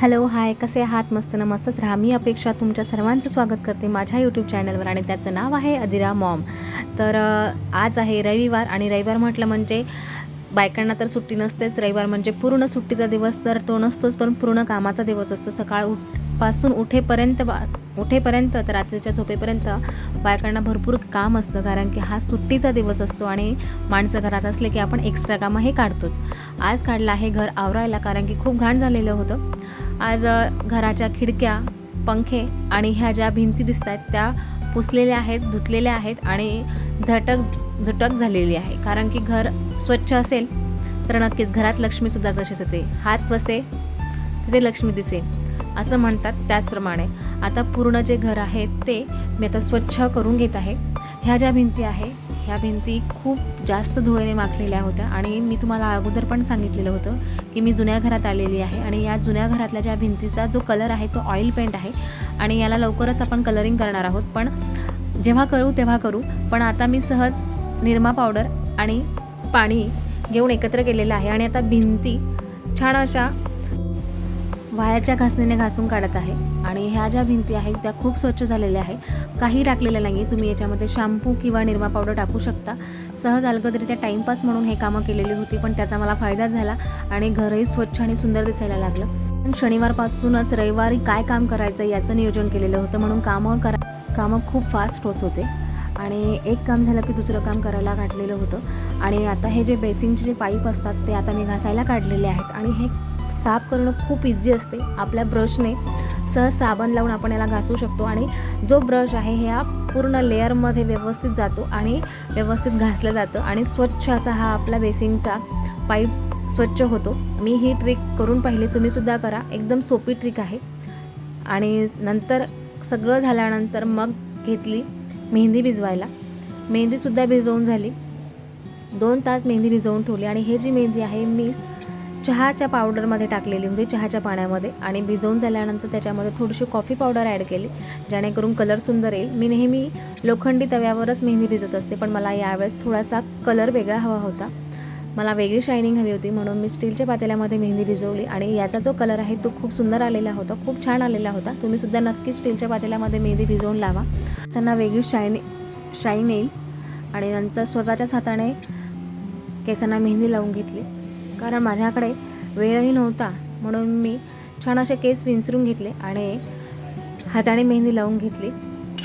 Hello hi कसे आहात? मस्त ना मस्तच राहा. मी अपेक्षा तुमच्या सर्वांचं स्वागत करते माझ्या यूट्यूब चॅनलवर आणि त्याचं नाव आहे अधिरा मॉम. तर आज आहे रविवार आणि रविवार म्हटलं म्हणजे बायकांना तर सुट्टी नसतेच. रविवार म्हणजे पूर्ण सुट्टीचा दिवस तर तो नसतोच पण पूर्ण कामाचा दिवस असतो. सकाळ उठपासून उठेपर्यंत बा उठेपर्यंत तर रात्रीच्या झोपेपर्यंत बायकांना भरपूर काम असतं. कारण की हा सुट्टीचा दिवस असतो आणि माणसं घरात असले की आपण एक्स्ट्रा कामं हे काढतोच. आज काढलं आहे घर आवरायला कारण की खूप घाण झालेलं होतं. आज घराच्या खिडक्या पंखे आणि ह्या ज्या भिंती दिसत आहेत त्या पुसलेल्या आहेत धुतलेल्या आहेत आणि झटक झटक झालेली आहे. कारण की घर स्वच्छ असेल तर नक्कीच घरात लक्ष्मीसुद्धा तशीच येते हात वसे तिथे लक्ष्मी दिसे असं म्हणतात त्याचप्रमाणे. आता पूर्ण जे घर आहे ते मी आता स्वच्छ करून घेत आहे. ह्या ज्या भिंती आहे ह्या भिंती खूप जास्त धुळेने माखलेल्या होत्या आणि मी तुम्हाला अगोदर पण सांगितलेलं होतं की मी जुन्या घरात आलेली आहे आणि या जुन्या घरातल्या ज्या भिंतीचा जो कलर आहे तो ऑइल पेंट आहे आणि याला लवकरच आपण कलरिंग करणार आहोत. पण जेव्हा करू तेव्हा करू. पण आता मी सहज निरमा पावडर आणि पाणी घेऊन एकत्र केलेलं आहे आणि आता भिंती छान अशा वायरच्या घासणीने घासून काढत आहे आणि ह्या ज्या भिंती आहेत त्या खूप स्वच्छ झालेल्या आहे काही टाकलेलं नाही आहे तुम्ही याच्यामध्ये शॅम्पू किंवा निरमा पावडर टाकू शकता. सहज अलगदरित्या टाईमपास म्हणून हे कामं केलेली होती पण त्याचा मला फायदा झाला आणि घरही स्वच्छ आणि सुंदर दिसायला लागलं. पण शनिवारपासूनच रविवारी काय काम करायचं याचं नियोजन केलेलं होतं म्हणून कामं करा कामं खूप फास्ट होत होते. आणि एक काम झालं की दुसरं काम करायला काढलेलं होतं. आणि आता हे जे बेसिनचे जे पाईप असतात ते आता मी घासायला काढलेले आहेत. आणि हे साफ करणं खूप इझी असते. आपल्या ब्रशने सहज साबण लावून आपण याला घासू शकतो आणि जो ब्रश आहे ह्या पूर्ण लेअरमध्ये व्यवस्थित जातो आणि व्यवस्थित घासलं जातं आणि स्वच्छ असा हा आपला बेसिनचा पाईप स्वच्छ होतो. मी ही ट्रिक करून पाहिली तुम्हीसुद्धा करा. एकदम सोपी ट्रिक आहे. आणि नंतर सगळं झाल्यानंतर मग घेतली मेहंदी भिजवायला. मेहंदीसुद्धा भिजवून झाली. दोन तास मेहंदी भिजवून ठेवली आणि हे जी मेहंदी आहे मी चहाच्या पावडरमध्ये टाकलेली होती चहाच्या पाण्यामध्ये. आणि भिजवून झाल्यानंतर त्याच्यामध्ये थोडीशी कॉफी पावडर ॲड केली जेणेकरून कलर सुंदर येईल. मी नेहमी लोखंडी तव्यावरच मेहंदी भिजवत असते पण मला यावेळेस थोडासा कलर वेगळा हवा होता. मला वेगळी शायनिंग हवी होती म्हणून मी स्टीलच्या पातेल्यामध्ये मेहंदी भिजवली. आणि याचा जो कलर आहे तो खूप सुंदर आलेला होता खूप छान आलेला होता. तुम्हीसुद्धा नक्कीच स्टीलच्या पातेल्यामध्ये मेहंदी भिजवून लावा. त्यांना वेगळी शायनि शाईन येईल. आणि नंतर स्वतःच्याच हाताने केसांना मेहंदी लावून घेतली. कारण माझ्याकडे वेळही नव्हता. म्हणून मी छान असे केस विंचरून घेतले आणि हाताने मेहंदी लावून घेतली.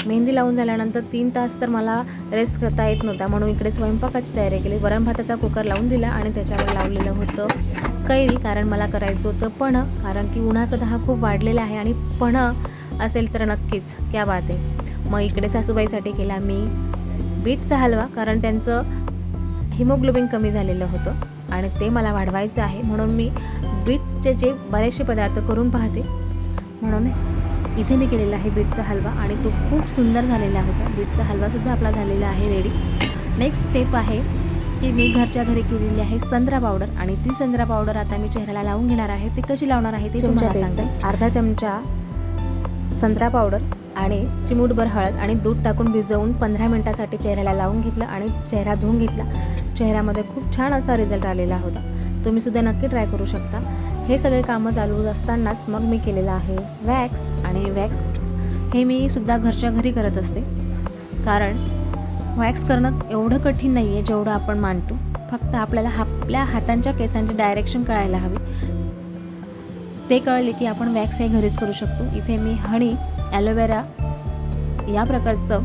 मेहंदी लावून झाल्यानंतर तीन तास तर मला रेस्ट करता येत नव्हता. म्हणून इकडे स्वयंपाकाची तयारी केली. वरण भाताचा कुकर लावून दिला आणि त्याच्यावर लावलेलं होतं कैरी. कारण मला करायचं होतं पण कारण की उन्हाचा दहा खूप वाढलेला आहे आणि पण असेल तर नक्कीच. क्या बात आहे. मग इकडे सासूबाईसाठी केला मी बीटचा हलवा कारण त्यांचं हिमोग्लोबिन कमी झालेलं होतं. आणि ते मला वाढवायचं आहे म्हणून मी बीटचे जे बरेचसे पदार्थ करून पाहते म्हणून इथे मी केलेला आहे बीटचा हलवा आणि तो खूप सुंदर झालेला होता. बीटचा हलवासुद्धा आपला झालेला आहे रेडी नेक्स्ट स्टेप आहे की मी घरच्या घरी केलेली आहे संत्रा पावडर आणि ती संत्रा पावडर आता मी चेहऱ्याला लावून घेणार आहे. ती कशी लावणार आहे ती तुम्हाला बेसन. सांगते. अर्धा चमचा संत्रा पावडर आणि चिमूटभर हळद आणि दूध टाकून भिजवून पंधरा मिनटासाठी चेहऱ्याला लावून घेतलं आणि चेहरा धुवून घेतला. चेहऱ्यामध्ये खूप छान असा रिझल्ट आलेला होता. तुम्ही सुद्धा नक्की ट्राय करू शकता. हे सगळे कामं चालू असतानाच मग मी केलेलं आहे वॅक्स आणि वॅक्स हे मी सुद्धा घरच्या घरी करत असते. कारण वॅक्स करणं एवढं कठीण नाही आहे जेवढं आपण मानतो. फक्त आपल्याला आपल्या हातांच्या केसांची डायरेक्शन कळायला हवी. ते कळले की आपण वॅक्स हे घरीच करू शकतो. इथे मी हणी ॲलोवेरा या प्रकारचं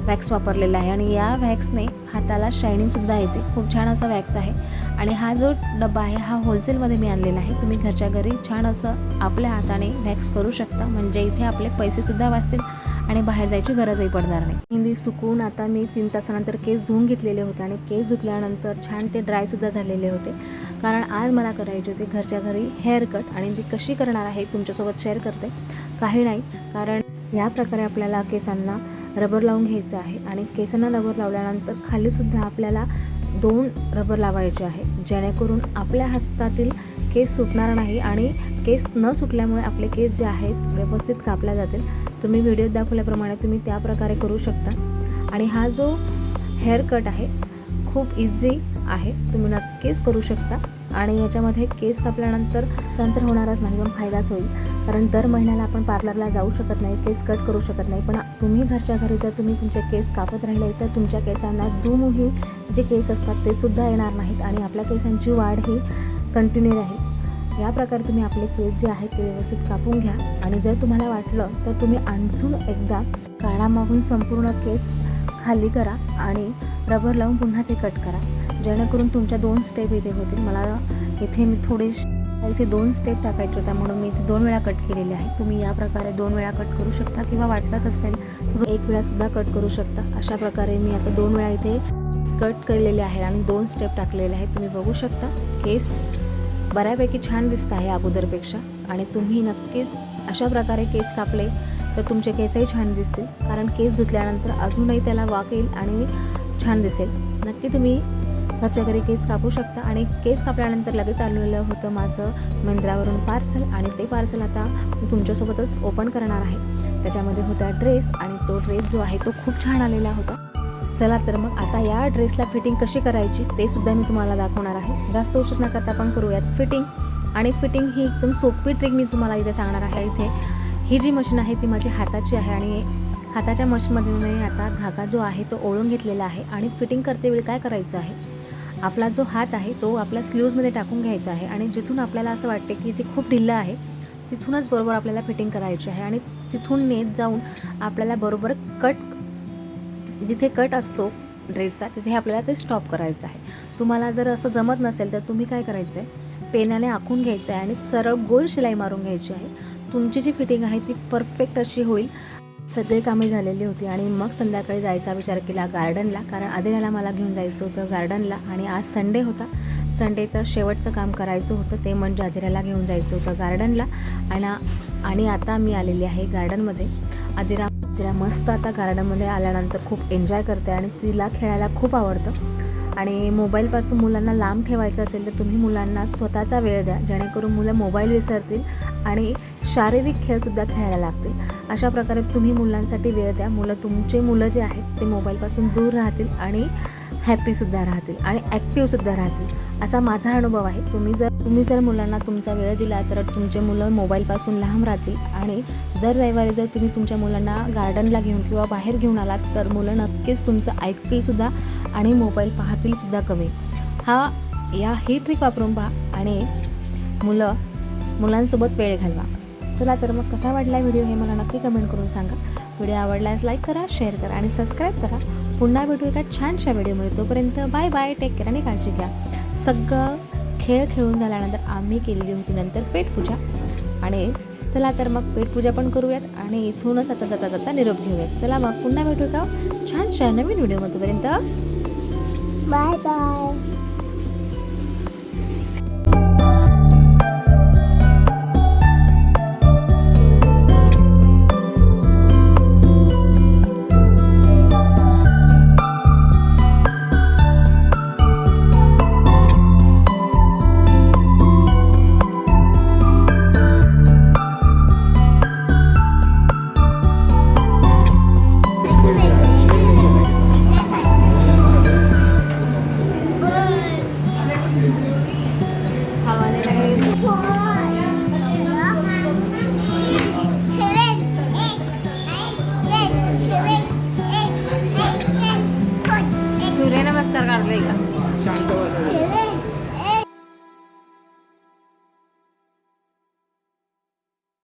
वॅक्स वापरलेलं आहे. आणि या वॅक्सने हाताला शायनिंगसुद्धा येते. खूप छान असा वॅक्स आहे. आणि हा जो डबा आहे हा होलसेलमध्ये मी आणलेला आहे. तुम्ही घरच्या घरी छान असं आपल्या हाताने वॅक्स करू शकता. म्हणजे इथे आपले पैसेसुद्धा वाचतील आणि बाहेर जायची गरजही पडणार नाही. हिंदी सुकून आता मी तीन तासानंतर केस धुवून घेतलेले होते आणि केस धुतल्यानंतर छान ते ड्रायसुद्धा झालेले होते. कारण आज मला करायची होती घरच्या घरी हेअर कट आणि ती कशी करणार आहे तुमच्यासोबत शेअर करते. काही नाही. कारण या प्रकारे आपल्याला केसांना रबर लावून घ्यायचं आहे आणि केसांना रबर लावल्यानंतर खालीसुद्धा आपल्याला दोन रबर लावायचे आहे. जेणेकरून आपल्या हातातील केस सुटणार नाही आणि केस न सुटल्यामुळे आपले केस जे आहेत व्यवस्थित कापल्या जातील. तुम्ही व्हिडिओत दाखवल्याप्रमाणे तुम्ही त्या प्रकारे करू शकता. आणि हा जो हेअर कट आहे खूप इझी आहे. तुम्ही नक्कीच करू शकता. आणि याच्यामध्ये केस कापल्यानंतर नुकसान तर होणारच नाही पण फायदाच होईल. कारण दर महिन्याला आपण पार्लरला जाऊ शकत नाही केस कट करू शकत नाही. पण तुम्ही घरच्या घरी जर तुम्ही तुमचे केस कापत राहिले तर तुमच्या केसांना दुमही जे केस असतात ते सुद्धा येणार नाहीत आणि आपल्या केसांची वाढ ही कंटिन्यू राहील. या प्रकारे तुम्ही आपले केस जे आहेत ते व्यवस्थित कापून घ्या आणि जर तुम्हाला वाटलं तर तुम्ही आणखून एकदा काळा मागून संपूर्ण केस खाली करा आणि रबर लावून पुन्हा ते कट करा. जेणेकरून तुमच्या दोन स्टेप इथे होतील. मला इथे मी थोडे इथे दोन स्टेप टाकायचे होत्या म्हणून मी इथे दोन वेळा कट केलेले आहे तुम्ही या प्रकारे दोन वेळा कट करू शकता किंवा वाटत असेल तर एक वेळासुद्धा कट करू शकता. अशा प्रकारे मी आता दोन वेळा इथे कट केलेले आहे आणि दोन स्टेप टाकलेले आहेत. तुम्ही बघू शकता केस बऱ्यापैकी छान दिसत आहे अगोदरपेक्षा. आणि तुम्ही नक्कीच अशा प्रकारे केस कापले तर तुमचे केसही छान दिसतील. कारण केस धुतल्यानंतर अजूनही त्याला वाक येईल आणि छान दिसेल. नक्की तुम्ही घरच्या घरी केस कापू शकता आणि केस कापल्यानंतर लगेच आलेलं होतं माझं मंदिरावरून पार्सल आणि ते पार्सल आता मी तुमच्यासोबतच ओपन करणार आहे. त्याच्यामध्ये होता ड्रेस आणि तो ड्रेस जो आहे तो खूप छान आलेला होता. चला तर मग आता या ड्रेसला फिटिंग कशी करायची ते सुद्धा मी तुम्हाला दाखवणार आहे. जास्त उशीर न करता आपण करूयात फिटिंग आणि फिटिंग ही एकदम सोपी ट्रिक मी तुम्हाला इथे सांगणार आहे. इथे ही जी मशीन आहे ती माझी हाताची आहे आणि हाताच्या मशीनमध्ये मी आता धागा जो आहे तो ओळून घेतलेला आहे. आणि फिटिंग करते वेळी काय करायचं आहे? आपला जो हात आहे तो आपल्या स्लीव्जमध्ये टाकून घ्यायचा आहे आणि जिथून आपल्याला असं वाटते की ते खूप ढिल्लं आहे तिथूनच बरोबर आपल्याला फिटिंग करायची आहे आणि तिथून नेत जाऊन आपल्याला बरोबर कट जिथे कट असतो ड्रेसचा तिथे आपल्याला ते स्टॉप करायचं आहे. तुम्हाला जर असं जमत नसेल तर तुम्ही काय करायचं आहे पेनाने आखून घ्यायचं आहे आणि सरळ गोल शिलाई मारून घ्यायची आहे. तुमची जी फिटिंग आहे ती परफेक्ट अशी होईल. सगळी कामे झालेली होती आणि मग संध्याकाळी जायचा विचार केला गार्डनला कारण आदिनाला मला घेऊन जायचं होतं गार्डनला आणि आज संडे होता. संडेचं शेवटचं काम करायचं होतं ते म्हणजे आदिराला घेऊन जायचं होतं गार्डनला. आणि आणि आता मी आलेली आहे गार्डनमध्ये. आदिरा आदिरा मस्त आता गार्डनमध्ये आल्यानंतर खूप एन्जॉय करते आणि तिला खेळायला खूप आवडतं. आणि मोबाईलपासून मुलांना लांब ठेवायचं असेल तर तुम्ही मुलांना स्वतःचा वेळ द्या जेणेकरून मुलं मोबाईल विसरतील आणि शारीरिक खेळसुद्धा खेळायला लागतील. अशा प्रकारे तुम्ही मुलांसाठी वेळ द्या. मुलं तुमचे मुलं जे आहेत ते मोबाईलपासून दूर राहतील आणि हॅप्पीसुद्धा राहतील आणि ॲक्टिव्हसुद्धा राहतील. असा माझा अनुभव आहे. तुम्ही जर तुम्ही जर मुलांना तुमचा वेळ दिला तर तुमचे मुलं मोबाईलपासून लांब राहतील आणि दर रविवारी जर तुम्ही तुमच्या मुलांना गार्डनला घेऊन किंवा बाहेर घेऊन आलात तर मुलं नक्कीच तुमचं ऐकतीलसुद्धा आणि मोबाईल पाहतीलसुद्धा कमी. हा या ही ट्रिक वापरून पहा आणि मुलं मुलांसोबत वेळ घालवा. चला तर मग कसा वाटला व्हिडिओ हे मला नक्की कमेंट करून सांगा. व्हिडिओ आवडल्यास लाईक करा शेअर करा आणि सबस्क्राईब करा. पुन्हा भेटू एका छानशा व्हिडिओमध्ये. तोपर्यंत बाय बाय टेक केअर आणि काळजी घ्या. सगळं खेळ खेळून झाल्यानंतर आम्ही केलेली होती नंतर पेटपूजा. आणि चला तर मग पेटपूजा पण करूयात आणि इथूनच आता जाता जाता निरोप घेऊयात. चला मग पुन्हा भेटू का छानशा नवीन व्हिडिओमध्ये. तोपर्यंत बाय बाय